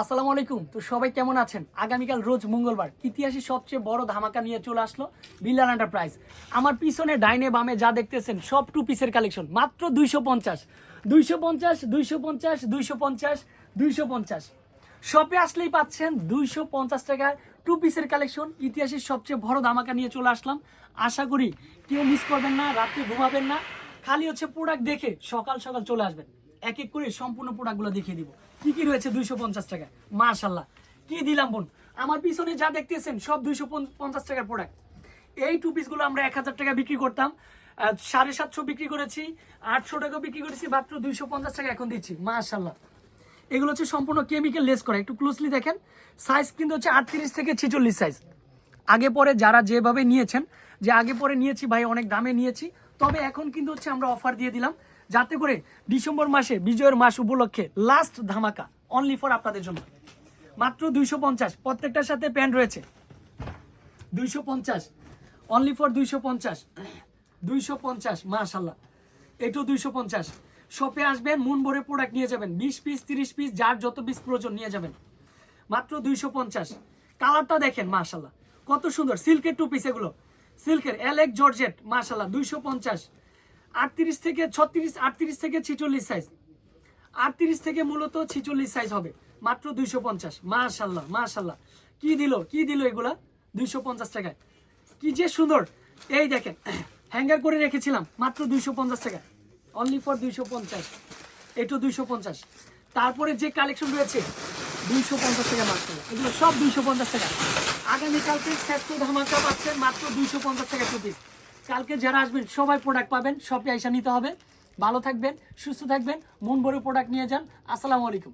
আসসালামু আলাইকুম। তো সবাই কেমন আছেন? আগামীকাল রোজ মঙ্গলবার, ইতিহাসে সবচেয়ে বড় ধামাকা নিয়ে চলে আসলো বিল্লাল এন্টারপ্রাইজ আমার পিছনে, ডাইনে, বামে যা দেখতেছেন, সব টু পিসের কালেকশন মাত্র দুইশো পঞ্চাশ। দুইশো পঞ্চাশ দুইশো পঞ্চাশ দুইশো পঞ্চাশ দুইশো পঞ্চাশ। শপে আসলেই পাচ্ছেন দুইশো পঞ্চাশ টাকায় টু পিসের কালেকশন ইতিহাসের সবচেয়ে বড় ধামাকা নিয়ে চলে আসলাম। আশা করি কেউ মিস করবেন না রাত্রে ঘুমাবেন না। খালি হচ্ছে প্রোডাক্ট দেখে সকাল সকাল চলে আসবেন। এক এক করে সম্পূর্ণ প্রোডাক্টগুলো দেখিয়ে দিব। কি কি রয়েছে দুইশো পঞ্চাশ টাকা মাশাল্লাহ কি দিলাম বোন? আমার পিছনে যা দেখতেছেন, সব দুইশো পঞ্চাশ টাকার প্রোডাক্ট এই টু পিসগুলো আমরা এক হাজার টাকা বিক্রি করতাম। সাড়ে সাতশো বিক্রি করেছি, আটশো টাকা বিক্রি করেছি, মাত্র দুইশো পঞ্চাশ টাকা এখন দিচ্ছি। মাশাল্লাহ এগুলো হচ্ছে সম্পূর্ণ কেমিক্যাল লেস করা। একটু ক্লোজলি দেখেন। সাইজ কিন্তু হচ্ছে আটত্রিশ থেকে ছেচল্লিশ সাইজ আগে পরে যারা যেভাবে নিয়েছেন, যে আগে পরে নিয়েছি ভাই, অনেক দামে নিয়েছি। তবে এখন কিন্তু হচ্ছে আমরা অফার দিয়ে দিলাম। যাতে করে ডিসেম্বর মাসে, বিজয়ের মাস উপলক্ষে লাস্ট ধামাকা অনলি ফর আপনাদের জন্য। মাত্র দুইশো পঞ্চাশ, প্রত্যেকটার সাথে প্যান্ট রয়েছে। দুইশো পঞ্চাশ অনলি ফর দুইশো পঞ্চাশ দুইশো পঞ্চাশ মাশাল্লাহ এটু দুইশো পঞ্চাশ। শপে আসবেন, মন ভরে প্রোডাক্ট নিয়ে যাবেন, বিশ পিস তিরিশ পিস যার যত পিস প্রয়োজন নিয়ে যাবেন। মাত্র দুইশো পঞ্চাশ। কালারটা দেখেন মাশাল্লাহ কত সুন্দর সিল্কের টু পিস এগুলো। সিল্কের এলেক জর্জেট মাশাল্লাহ দুইশো পঞ্চাশ। আটত্রিশ থেকে ছত্রিশ, আটত্রিশ থেকে ছিচল্লিশ সাইজ আটত্রিশ থেকে মূলত ছিচল্লিশ সাইজ হবে। মাত্র দুইশো পঞ্চাশ। মাশাল্লাহ মাশাল্লাহ কি দিল? কি দিল এগুলা? দুইশো পঞ্চাশ টাকায়। কি যে সুন্দর। এই দেখেন হ্যাঙ্গার করে রেখেছিলাম। মাত্র দুইশো পঞ্চাশ টাকা অনলি ফর দুইশো পঞ্চাশ। এটু দুইশো পঞ্চাশ। তারপরে যে কালেকশন রয়েছে, দুইশো পঞ্চাশ টাকা মাত্র। এগুলো সব দুইশো পঞ্চাশ টাকা আগামীকালকে শ্রেষ্ঠ ধামাকা পাচ্ছেন মাত্র দুইশো পঞ্চাশ টাকা টু পিস কালকে যারা আসবেন, সবাই প্রোডাক্ট পাবেন শপে আইসা নিতে হবে। ভালো থাকবেন, সুস্থ থাকবেন, মন ভরে প্রোডাক্ট নিয়ে যান। আসসালামু আলাইকুম।